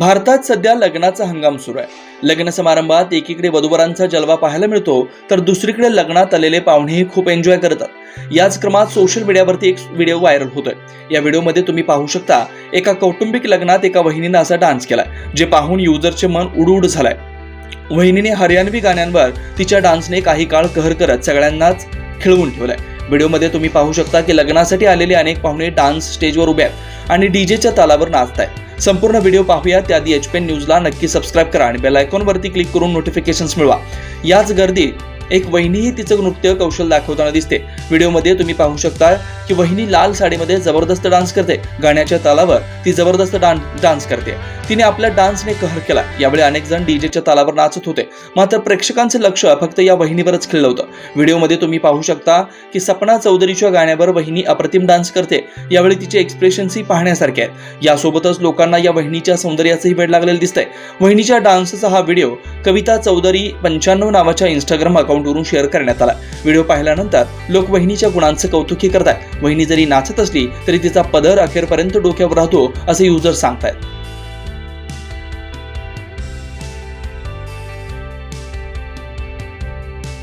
भारतात सध्या लग्नाचा हंगाम सुरू आहे. लग्न समारंभात एकीकडे वधूवरांचा जलवा पाहायला मिळतो तर दुसरीकडे लग्नात आलेले पाहुणेही खूप एन्जॉय करतात. याच क्रमात सोशल मीडियावरती एक व्हिडिओ व्हायरल होतोय. या व्हिडिओमध्ये तुम्ही पाहू शकता एका कौटुंबिक लग्नात एका वहिनीनं असा डान्स केलाय जे पाहून युजरचे मन उडूड झालंय. वहिनीने हरियाणवी गाण्यांवर तिच्या डान्सने काही काळ कहर करत सगळ्यांनाच खिळवून ठेवलाय. व्हिडिओमध्ये तुम्ही पाहू शकता की लग्नासाठी आलेले अनेक पाहुणे डान्स स्टेजवर उभे आहेत आणि डीजेच्या तालावर नाचत आहेत संपूर्ण व्हिडिओ पाहूया त्याआधी एच पेन न्यूजला नक्की सबस्क्राईब करा आणि बेल आयकॉनवरती क्लिक करून नोटिफिकेशन्स मिळवा. याच गर्दीत एक वहिनीही तिचं नृत्य कौशल दाखवताना दिसते. व्हिडिओमध्ये तुम्ही पाहू शकता की वहिनी लाल साडीमध्ये जबरदस्त डान्स करते. गाण्याच्या तालावर ती जबरदस्त डान्स डान्स करते. तिने आपल्या डान्सने कहर केला. यावेळी अनेक जण डीजेच्या तालावर नाचत होते. मात्र प्रेक्षकांचे लक्ष फक्त या वहिनीवरच खेळलं होतं. व्हिडिओमध्ये तुम्ही पाहू शकता की सपना चौधरीच्या गाण्यावर वहिनी अप्रतिम डान्स करते. यावेळी तिचे एक्सप्रेशन्सही पाहण्यासारखे आहेत. यासोबतच लोकांना या वहिनीच्या सौंदर्याचंही वेळ लागलेलं दिसतंय. वहिनीच्या डान्सचा हा व्हिडिओ कविता चौधरी पंच्याण्णव नावाच्या इंस्टाग्राम अकाउंटवरून शेअर करण्यात आला. व्हिडिओ पाहिल्यानंतर लोक वहिनीच्या गुणांचं कौतुकही करतात वहिनी जरी नाचत असली तरी तिचा पदर अखेरपर्यंत डोक्यावर राहतो असे युजर सांगतायत.